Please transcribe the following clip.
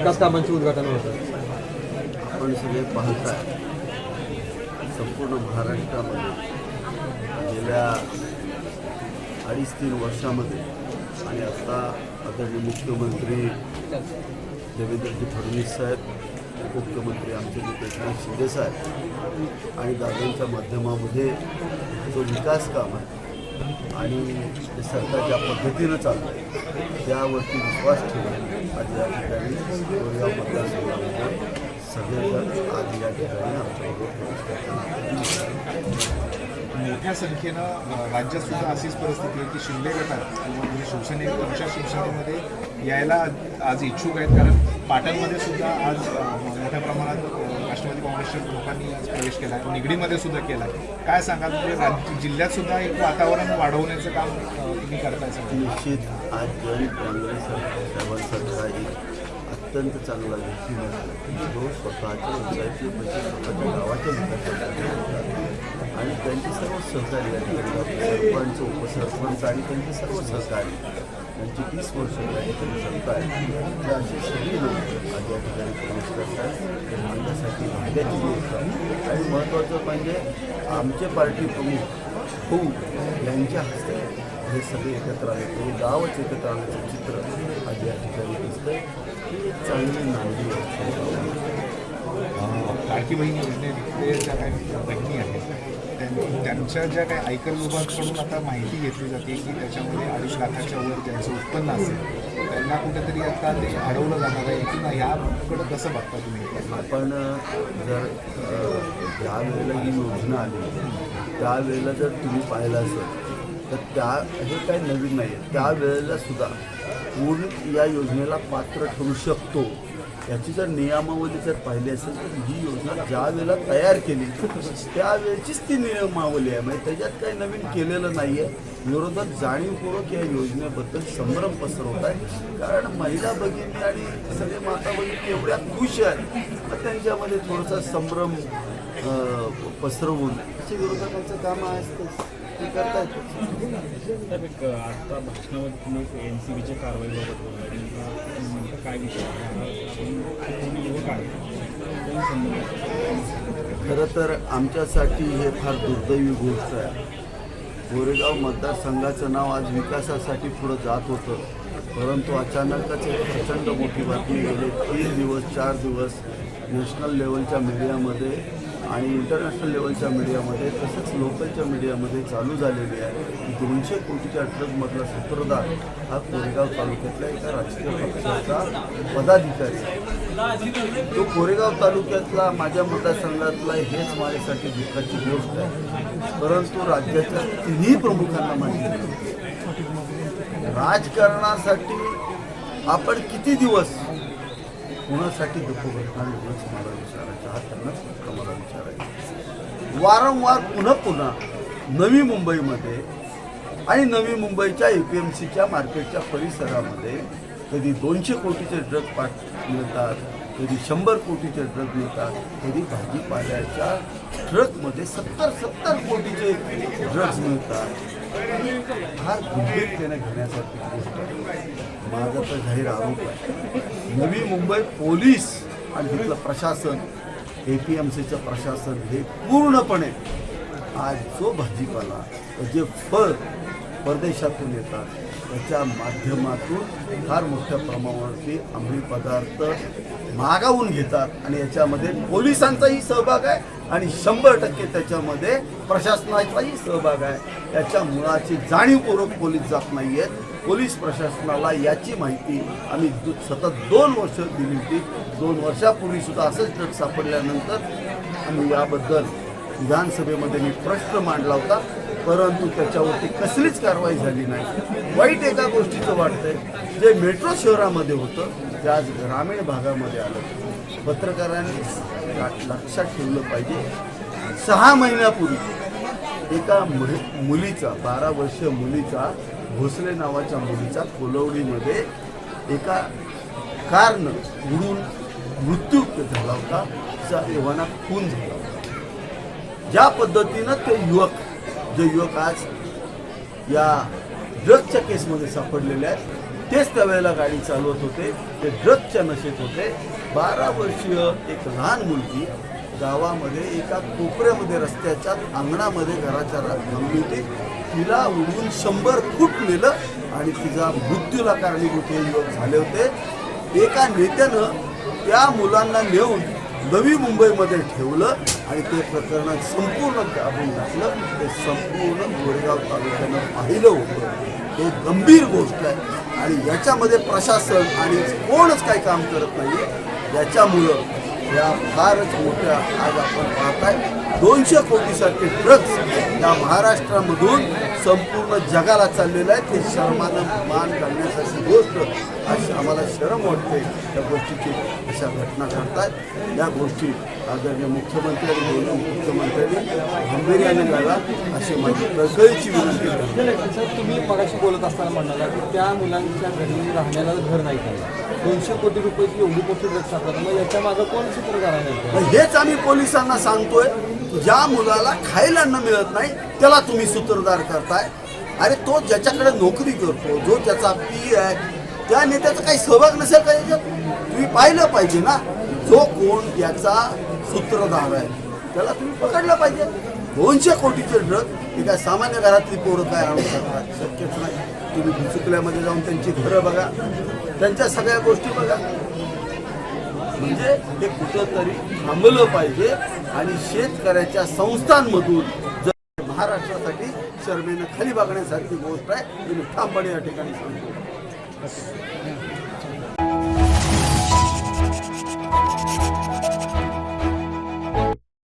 विकास कामांचे उद्घाटन होतं. आपण सगळे पाहताय. संपूर्ण महाराष्ट्रामध्ये गेल्या अडीच तीन वर्षामध्ये आणि आता आदरणीय मुख्यमंत्री देवेंद्रजी फडणवीस साहेब उपमुख्यमंत्री आमचे जे एकनाथ शिंदे साहेब आणि दादांच्या माध्यमामध्ये जो विकास काम आहे आणि हे सरकार ज्या पद्धतीनं चालतं त्यावरती विश्वास ठेवून आज या ठिकाणी कोरेगाव मतदारसंघामध्ये सगळेजण आज या ठिकाणी आमच्याबरोबर मोठ्या संख्येनं राज्यात सुद्धा अशीच परिस्थिती आहे की शिंदे गटात म्हणजे किंवा शिवसेने आमच्या शिवसेनेमध्ये यायला आज इच्छुक आहेत. कारण पाटणमध्ये सुद्धा आज मोठ्या प्रमाणात राष्ट्रवादी काँग्रेसच्या लोकांनी आज प्रवेश केला आहे. निगडीमध्ये सुद्धा केला आहे. काय सांगाल? म्हणजे राज्य जिल्ह्यात सुद्धा एक वातावरण वाढवण्याचं काम तुम्ही करताय निश्चित आज जरी काँग्रेस अत्यंत चांगला व्यक्ती मिळाला जो स्वतःच्या व्यवसायाचे म्हणजे पैसे स्वतःच्या गावाच्या विकासासाठी आणि त्यांचे सर्व सहकारी या ठिकाणी सरपंच उपसरपंच आणि त्यांचे सर्व सहकारी त्यांची तीस वर्ष या ठिकाणी सत्ता असे सगळे लोक आज या ठिकाणी प्रवेश करतात. ते माझ्यासाठी भाग्याची गोष्ट आणि महत्त्वाचं म्हणजे आमचे पार्टी प्रमुख होऊ यांच्या हस्ते हे सगळे एकत्र आले हे गावच एकत्र आल्याचं चित्र आज या ठिकाणी दिसतंय. ही एक चांगली नांदी आहे. लाडकी बहिणी योजनेतले ज्या काही बहिणी आहेत त्यां- त्यांच्या ज्या काही आयकर विभागाकडून आता माहिती घेतली जाते की त्याच्यामध्ये अडीच लाखाच्या वर ज्यांचं उत्पन्न असेल त्यांना कुठेतरी आता ते अडवलं जाणार आहे की नाही ह्याकडं कसं बघता तुम्ही? आपण जर ज्या वेळेला ही योजना आली त्यावेळेला जर तुम्ही पाहिलं असेल तर त्या हे काही नवीन नाही आहे त्यावेळेला सुद्धा कोण या योजनेला पात्र ठरू शकतो. याची जर नियमावली जर पाहिली असेल तर ही योजना ज्या वेळेला तयार केली त्यावेळेचीच ती नियमावली आहे. म्हणजे त्याच्यात काही नवीन केलेलं नाही आहे विरोधात जाणीवपूर्वक या योजनेबद्दल संभ्रम पसरवत आहे कारण महिला भगिनी आणि सगळे माता भगिनी एवढ्या खुश आहेत. मग त्यांच्यामध्ये थोडासा संभ्रम पसरवून. असे विरोधकांचं काम असतं आता भाषणामध्ये तुम्ही एन सी बीच्या कारवाईबाबत बोलला म्हणजे काय विषय युवक आहे खरं तर आमच्यासाठी हे फार दुर्दैवी गोष्ट आहे. गोरेगाव मतदारसंघाचं नाव आज विकासासाठी पुढं जात होतं. परंतु अचानकच एक प्रचंड मोठी बातमी गेली. तीन दिवस चार दिवस नॅशनल लेवलच्या मीडियामध्ये आणि इंटरनॅशनल लेवलच्या मीडियामध्ये तसंच लोकलच्या मीडियामध्ये चालू झालेली आहे. दोनशे कोटीच्या ट्रकमधला सूत्रधार हा कोरेगाव तालुक्यातल्या एका राजकीय पक्षाचा पदाधिकारी आहे. तो कोरेगाव तालुक्यातला माझ्या मतदारसंघातला हेच माझ्यासाठी दुःखाची गोष्ट आहे. परंतु राज्याच्या तिन्ही प्रमुखांना माहिती राजकारणासाठी आपण किती दिवस कोणासाठी दुःख घटना एवढंच मला विचारायचं हा त्यांनाच फक्त मला विचारायचं वारंवार पुन्हा पुन्हा नवी मुंबईमध्ये आणि नवी मुंबईच्या ए पी एम सीच्या मार्केटच्या परिसरामध्ये कधी दोनशे कोटीचे ड्रग पाठ मिळतात कधी शंभर कोटीचे ड्रग मिळतात कधी भाजीपाल्याच्या ट्रकमध्ये सत्तर सत्तर कोटीचे ड्रग्ज मिळतात. फार गंभीरतेने घेण्यासारखी गोष्ट माझं माझा तर जाहीर आरोप आहे. नवी मुंबई पोलीस आणि तिथलं प्रशासन ए पी एम सीचं प्रशासन हे पूर्णपणे आज जो भाजीपाला जे फळ परदेशातून येतात त्याच्या माध्यमातून फार मोठ्या प्रमाणावरती अंमली पदार्थ मागावून घेतात आणि याच्यामध्ये पोलिसांचाही सहभाग आहे आणि शंभर टक्के त्याच्यामध्ये प्रशासनाचाही सहभाग आहे. याच्या मुळाची जाणीवपूर्वक पोलीस जात नाही आहेत पोलीस प्रशासनाला याची माहिती आम्ही सतत दोन वर्ष दिली होती. दोन वर्षापूर्वी सुद्धा असंच ट्रक सापडल्यानंतर आम्ही याबद्दल विधानसभेमध्ये मी प्रश्न मांडला होता. परंतु त्याच्यावरती कसलीच कारवाई झाली नाही. वाईट एका गोष्टीचं वाटतंय जे मेट्रो शहरामध्ये होतं ते आज ग्रामीण भागामध्ये आलं पत्रकारांनी लक्षात ठेवलं पाहिजे. सहा महिन्यापूर्वी एका मुलीचा बारा वर्षीय मुलीचा भोसले नावाच्या मुलीचा कोलवडीमध्ये एका कारनं उडून मृत्यू झाला होता. तिचा एव्हाना खून झाला होता. ज्या पद्धतीनं ते युवक जे युवक आज या ड्रगच्या केसमध्ये सापडलेले आहेत तेच त्यावेळेला गाडी चालवत होते. ते ड्रगच्या नशेत होते. बारा वर्षीय एक लहान मुलगी गावामध्ये एका कोपऱ्यामध्ये रस्त्याच्या अंगणामध्ये घराच्या थांबली होती. तिला उडवून शंभर फूट नेलं आणि तिचा मृत्यूला कारणीभूत हे युवक झाले होते. एका नेत्यानं त्या मुलांना नेऊन नवी मुंबईमध्ये ठेवलं आणि ते प्रकरण संपूर्ण आपण घातलं. ते संपूर्ण गोरेगाव तालुक्यानं पाहिलं होतं. हे गंभीर गोष्ट आहे. आणि याच्यामध्ये प्रशासन आणि कोणच काही काम करत नाही याच्यामुळं या फारच मोठ्या आज आपण पाहताय. दोनशे कोटीसारखे ड्रग्स या महाराष्ट्रामधून संपूर्ण जगाला चाललेलं आहे. ते शर्मानं मान घालण्यासारखी गोष्ट अशी आम्हाला शरम वाटते. त्या गोष्टीची अशा घटना घडतात. या गोष्टी आदरणीय मुख्यमंत्री आणि दोन्ही मुख्यमंत्र्यांनी गांभीर्याने घ्याव्या अशी माझी कळकळीची विनंती सर तुम्ही मगाशी बोलत असताना म्हणाला की त्या मुलांच्या घरी राहण्याला घर नाही काय दोनशे कोटी रुपयाची एवढी मोठी सापडतात मग याच्या मागं कोण सूत्रधार मग हेच आम्ही पोलिसांना सांगतोय. ज्या मुलाला खायला न मिळत नाही त्याला तुम्ही सूत्रधार करताय. अरे तो ज्याच्याकडे नोकरी करतो जो त्याचा पी आहे त्या नेत्याचा काही सहभाग नसेल का याच्यात? तुम्ही पाहिलं पाहिजे ना जो कोण याचा सूत्रधार आहे त्याला तुम्ही पकडलं पाहिजे. दोनशे कोटीचे ड्रग हे काय सामान्य घरातली पोरं काय आणू शकतात? शक्यच नाही. तुम्ही चुकल्यामध्ये जाऊन त्यांची घरं बघा त्यांच्या सगळ्या गोष्टी बघा. म्हणजे हे कुठंतरी थांबलं पाहिजे आणि शेतकऱ्याच्या संस्थांमधून जर महाराष्ट्रासाठी शर्मेनं खाली बघण्यासारखी गोष्ट आहे ही मी ठामपणे या ठिकाणी सांगतो.